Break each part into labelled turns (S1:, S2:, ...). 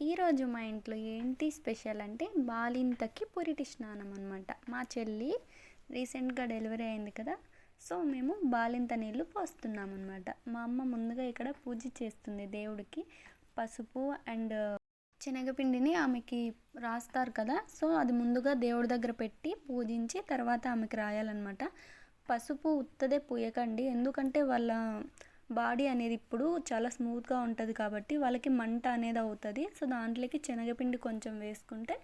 S1: ఈరోజు మా ఇంట్లో ఏంటి స్పెషల్ అంటే బాలింతకి పురిటి స్నానం అనమాట మా చెల్లి రీసెంట్గా డెలివరీ అయింది కదా సో మేము బాలింత నీళ్ళు పోస్తున్నాం అనమాట మా అమ్మ ముందుగా ఇక్కడ పూజ చేస్తుంది దేవుడికి పసుపు అండ్ శనగపిండిని ఆమెకి రాస్తారు కదా సో అది ముందుగా దేవుడి దగ్గర పెట్టి పూజించి తర్వాత ఆమెకి రాయాలన్నమాట. పసుపు ఉత్తదే పూయకండి ఎందుకంటే వాళ్ళ బాడీ అనేది ఇప్పుడు చాలా స్మూత్గా ఉంటుంది కాబట్టి వాళ్ళకి మంట అనేది అవుతుంది. సో దాంట్లోకి శనగపిండి కొంచెం వేసుకుంటే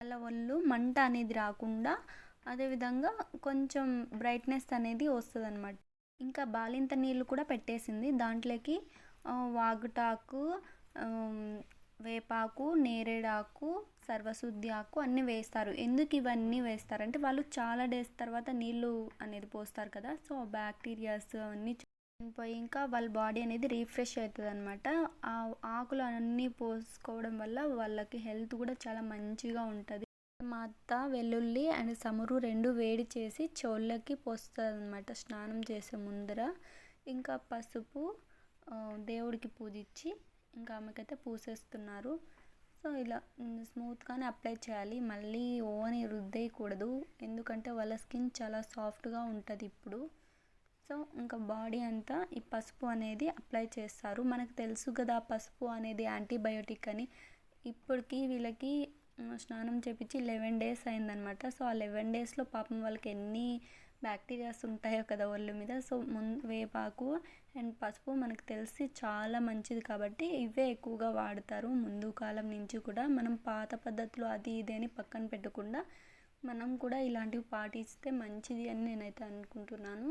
S1: వాళ్ళ వాళ్ళు మంట అనేది రాకుండా అదేవిధంగా కొంచెం బ్రైట్నెస్ అనేది వస్తుంది అనమాట ఇంకా బాలింత నీళ్ళు కూడా పెట్టేసింది. దాంట్లోకి వాగుటాకు వేపాకు నేరేడాకు సర్వశుద్ధి ఆకు అన్నీ వేస్తారు. ఎందుకు ఇవన్నీ వేస్తారంటే వాళ్ళు చాలా డేస్ తర్వాత నీళ్ళు అనేది పోస్తారు కదా. సో బ్యాక్టీరియాస్ అవన్నీ పోయి ఇంకా వాళ్ళ బాడీ అనేది రీఫ్రెష్ అవుతుంది అనమాట ఆ ఆకులు అన్నీ పోసుకోవడం వల్ల వాళ్ళకి హెల్త్ కూడా చాలా మంచిగా ఉంటుంది. మా అత్త వెల్లుల్లి అండ్ సమురు రెండు వేడి చేసి చెవులకి పోస్తుంది అనమాట స్నానం చేసే ముందర. ఇంకా పసుపు దేవుడికి పూజించి ఇంకా ఆమెకైతే పూసేస్తున్నారు. సో ఇలా స్మూత్గానే అప్లై చేయాలి. మళ్ళీ ఓని రుద్దేయకూడదు. ఎందుకంటే వాళ్ళ స్కిన్ చాలా సాఫ్ట్గా ఉంటుంది ఇప్పుడు. సో ఇంకా బాడీ అంతా ఈ పసుపు అనేది అప్లై చేస్తారు. మనకు తెలుసు కదా పసుపు అనేది యాంటీబయోటిక్ అని. ఇప్పటికి వీళ్ళకి స్నానం చేపించి లెవెన్ డేస్ అయిందనమాట సో ఆ లెవెన్ డేస్లో పాపం వాళ్ళకి ఎన్ని బ్యాక్టీరియాస్ ఉంటాయో కదా ఒళ్ళు మీద. సో ముందు వేపాకు అండ్ పసుపు మనకు తెలిసి చాలా మంచిది కాబట్టి ఇవే ఎక్కువగా వాడతారు. ముందు కాలం నుంచి కూడా మనం పాత పద్ధతులు అది ఇది అని పక్కన పెట్టకుండా మనం కూడా ఇలాంటివి పాటిస్తే మంచిది అని నేనైతే అనుకుంటున్నాను.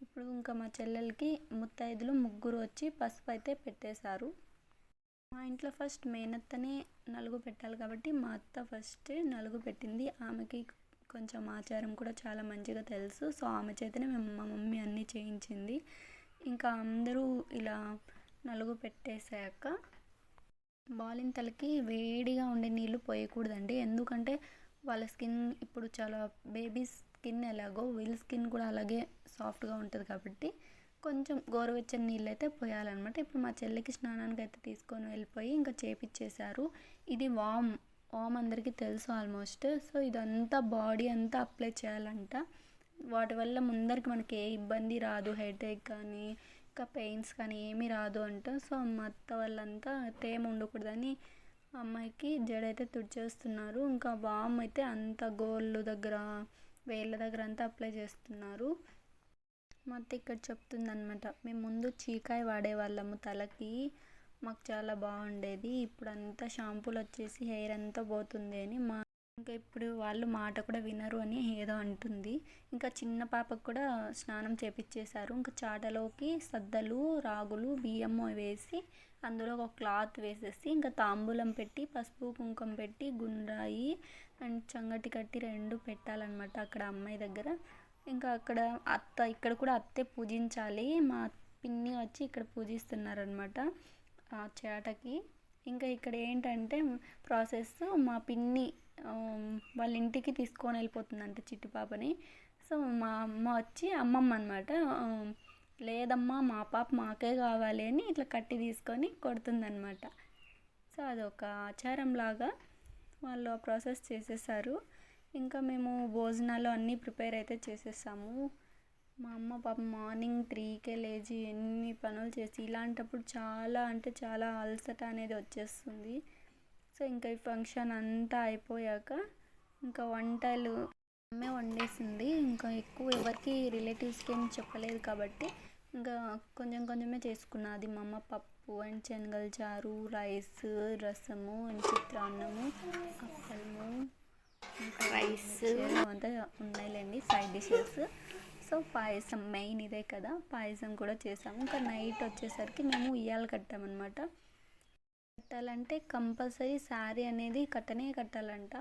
S1: ఇప్పుడు ఇంకా మా చెల్లెలకి ముత్తైదులు ముగ్గురు వచ్చి పసుపు అయితే పెట్టేశారు. మా ఇంట్లో ఫస్ట్ మేనత్తనే నలుగు పెట్టాలి కాబట్టి మా అత్త ఫస్ట్ నలుగు పెట్టింది. ఆమెకి కొంచెం ఆచారం కూడా చాలా మంచిగా తెలుసు. సో ఆమె చేతనే మేము మా మమ్మీ అన్నీ చేయించింది. ఇంకా అందరూ ఇలా నలుగు పెట్టేశాక బాలింతలకి వేడిగా ఉండే నీళ్ళు పోయకూడదండి. ఎందుకంటే వాళ్ళ స్కిన్ ఇప్పుడు చాలా బేబీస్ స్కిన్ ఎలాగో వీల్ స్కిన్ కూడా అలాగే సాఫ్ట్గా ఉంటుంది కాబట్టి కొంచెం గోరువెచ్చని నీళ్ళు అయితే పోయాలన్నమాట. ఇప్పుడు మా చెల్లికి స్నానానికి అయితే తీసుకొని వెళ్ళిపోయి ఇంకా చేపిచ్చేశారు. ఇది వామ్ వామ్ అందరికీ తెలుసు ఆల్మోస్ట్. సో ఇదంతా బాడీ అంతా అప్లై చేయాలంట. వాటి వల్ల ముందరికి మనకి ఏ ఇబ్బంది రాదు హెడేక్ కానీ ఇంకా పెయిన్స్ కానీ ఏమీ రాదు అంట. సో మా అత్త వాళ్ళంతా తేమ ఉండకూడదని అమ్మాయికి జడ అయితే తుడిచేస్తున్నారు. ఇంకా వామ్ అయితే అంత గోళ్ళు దగ్గర వేళ్ళ దగ్గర అంతా అప్లై చేస్తున్నారు. మొత్తం ఇక్కడ ఇక్కడ చెప్తుందనమాట మేము ముందు చీకాయ వాడేవాళ్ళము తలకి మాకు చాలా బాగుండేది ఇప్పుడంతా షాంపూలు వచ్చేసి హెయిర్ అంతా పోతుంది అని మా ఇంకా ఇప్పుడు వాళ్ళు మాట కూడా వినరు అని ఏదో అంటుంది. ఇంకా చిన్న పాపకు కూడా స్నానం చేపించేశారు ఇంకా చాటలోకి సద్దలు రాగులు బియ్యం వేసి అందులో ఒక క్లాత్ వేసేసి ఇంకా తాంబూలం పెట్టి పసుపు కుంకుమ పెట్టి గుండ్రాయి అండ్ చంగటి కట్టి రెండు పెట్టాలన్నమాట అక్కడ అమ్మాయి దగ్గర. ఇంకా అక్కడ అత్త ఇక్కడ కూడా అత్తే పూజించాలి. మా పిన్ని వచ్చి ఇక్కడ పూజిస్తున్నారనమాట ఆ చేటకి. ఇంకా ఇక్కడ ఏంటంటే ప్రాసెస్ మా పిన్ని వాళ్ళ ఇంటికి తీసుకొని వెళ్ళిపోతుందంట చిట్టి పాపని. సో మా అమ్మ వచ్చి అమ్మమ్మ అనమాట లేదమ్మా మా పాప మాకే కావాలి అని ఇట్లా కట్టి తీసుకొని కొడుతుందనమాట సో అదొక ఆచారం లాగా వాళ్ళు ఆ ప్రాసెస్ చేసేసారు. ఇంకా మేము భోజనాలు అన్నీ ప్రిపేర్ అయితే చేసేసాము. మా అమ్మ పాప మార్నింగ్ త్రీకే లేచి ఎన్ని పనులు చేసి ఇలాంటప్పుడు చాలా అంటే చాలా అలసట అనేది వచ్చేస్తుంది. సో ఇంకా ఈ ఫంక్షన్ అంతా అయిపోయాక ఇంకా వంటలు అమ్మే వండేసింది. ఇంకా ఎక్కువ ఎవరికి రిలేటివ్స్కి ఏం చెప్పలేదు కాబట్టి ఇంకా కొంచెం కొంచెమే చేసుకున్నా. అది మా అమ్మ పప్పు అండ్ శనగల చారు రైస్ రసము అండ్ చిత్రాన్నము అప్పలము ఇంకా రైస్. అంతా ఉన్నాయిలేండి side dishes. So payasam main ఇదే కదా పాయసం కూడా చేసాము. ఇంకా నైట్ వచ్చేసరికి మేము ఉయ్యాలు కట్టామన్నమాట. కట్టాలంటే కంపల్సరీ శారీ అనేది కట్టనే కట్టాలంట.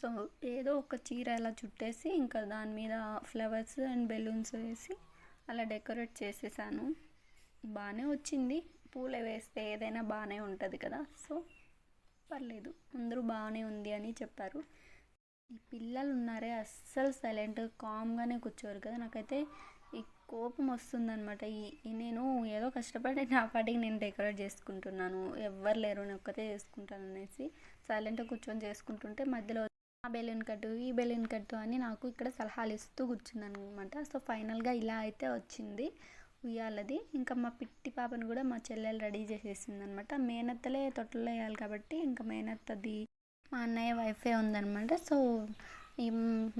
S1: సో ఏదో ఒక చీర అలా చుట్టేసి ఇంకా దాని మీద ఫ్లవర్స్ అండ్ బెలూన్స్ వేసి అలా డెకరేట్ చేసేసాను. బాగానే వచ్చింది. పూలు వేస్తే ఏదైనా బాగానే ఉంటుంది కదా. సో పర్లేదు. అందరూ బాగానే ఉంది అని చెప్పారు. ఈ పిల్లలు ఉన్నారే అస్సలు సైలెంట్ కామ్గానే కూర్చోరు కదా. నాకైతే కోపం వస్తుందనమాట ఈ నేను ఏదో కష్టపడి నా పాటికి నేను డెకరేట్ చేసుకుంటున్నాను. ఎవ్వరు లేరు నేను ఒక్కతే చేసుకుంటాను అనేసి సైలెంట్గా కూర్చొని చేసుకుంటుంటే మధ్యలో ఆ బెలూన్ కట్టు ఈ బెలూన్ కట్టు అని నాకు ఇక్కడ సలహాలు ఇస్తూ కూర్చుందనమాట సో ఫైనల్గా ఇలా అయితే వచ్చింది ఉయ్యాలది. ఇంకా మా పిట్టి పాపను కూడా మా చెల్లెలు రెడీ చేసేసింది అనమాట మేనత్తలే తొట్టలో వేయాలి కాబట్టి ఇంకా మేనత్తది మా అన్నయ్య వైఫే ఉందనమాట సో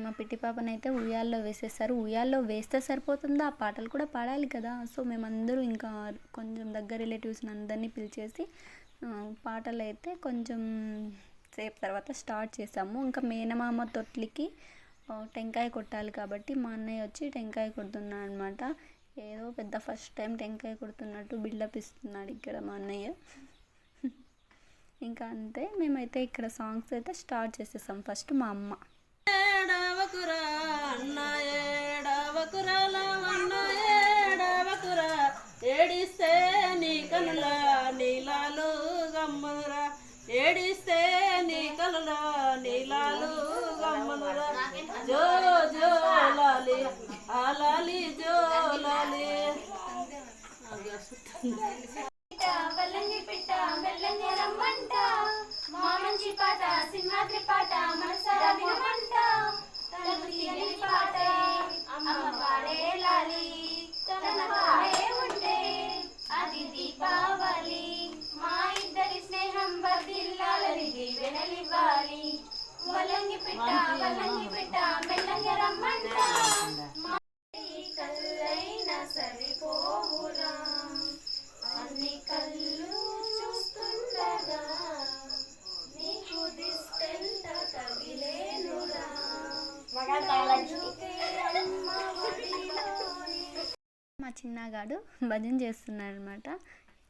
S1: మా పిట్టి పాపనైతే అయితే ఉయ్యాల్లో వేసేస్తారు. ఉయ్యాల్లో వేస్తే సరిపోతుందా? ఆ పాటలు కూడా పాడాలి కదా. సో మేమందరూ ఇంకా కొంచెం దగ్గర రిలేటివ్స్ని అందరినీ పిలిచేసి పాటలు అయితే కొంచెం సేపు తర్వాత స్టార్ట్ చేసాము. ఇంకా మేనమామ తొట్లికి టెంకాయ కొట్టాలి కాబట్టి మా అన్నయ్య వచ్చి టెంకాయ కొడుతున్నాడు అనమాట ఏదో పెద్ద ఫస్ట్ టైం టెంకాయ కొడుతున్నట్టు బిల్డప్ ఇస్తున్నాడు ఇక్కడ మా అన్నయ్య. ఇంకా అంతే. మేమైతే ఇక్కడ సాంగ్స్ అయితే స్టార్ట్ చేసేసాం. ఫస్ట్ మా అమ్మ.
S2: అన్న ఏడవకురా లవన్న ఏడవకురా? ఏడిస్తే నీ కనుల నీలాలు గమ్మునురా. ఏడిస్తే నీ కనుల నీలాలు గమ్మునురా. జో జో లాలి ఆలాలి జో లాలి.
S1: మా చిన్నగాడు భజన చేస్తున్నాడు అనమాట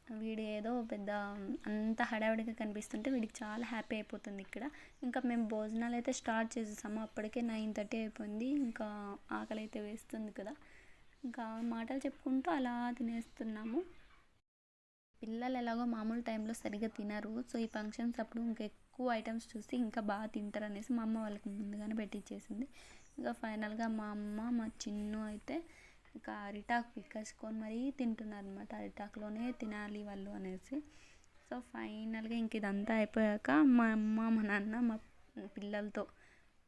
S1: వీడు ఏదో పెద్ద అంత హడావిడిగా కనిపిస్తుంటే వీడికి చాలా హ్యాపీ అయిపోతుంది ఇక్కడ. ఇంకా మేము భోజనాలు అయితే స్టార్ట్ చేసేసాము. అప్పటికే నైన్ థర్టీ అయిపోయింది. ఇంకా ఆకలి అయితే వేస్తుంది కదా. ఇంకా మాటలు చెప్పుకుంటూ అలా తినేస్తున్నాము. పిల్లలు ఎలాగో మామూలు టైంలో సరిగ్గా తినరు. సో ఈ ఫంక్షన్స్ అప్పుడు ఇంకా ఎక్కువ ఐటమ్స్ చూసి ఇంకా బాగా తింటారు అనేసి మా అమ్మ వాళ్ళకి ముందుగానే పెట్టించేసింది ఇంకా ఫైనల్గా మా అమ్మ మా చిన్ను అయితే ఇంకా అరిటాకు పిక్కసుకొని మరీ తింటున్నారు అనమాట అరిటాకులోనే తినాలి వాళ్ళు అనేసి. సో ఫైనల్గా ఇంక ఇదంతా అయిపోయాక మా అమ్మ మా నాన్న మా పిల్లలతో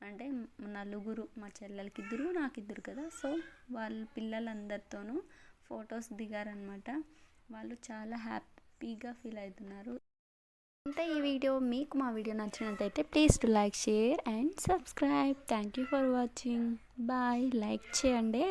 S1: అంటే నలుగురు మా చెల్లెలకి ఇద్దరు నాకు ఇద్దరు కదా. సో వాళ్ళ పిల్లలందరితోనూ ఫొటోస్ దిగారనమాట వాళ్ళు చాలా హ్యాపీగా ఫీల్ అవుతున్నారు అంటే ఈ వీడియో మీకు మా వీడియో నచ్చినట్టయితే please to like share and subscribe. Thank you for watching. Bye. Like చేయండి.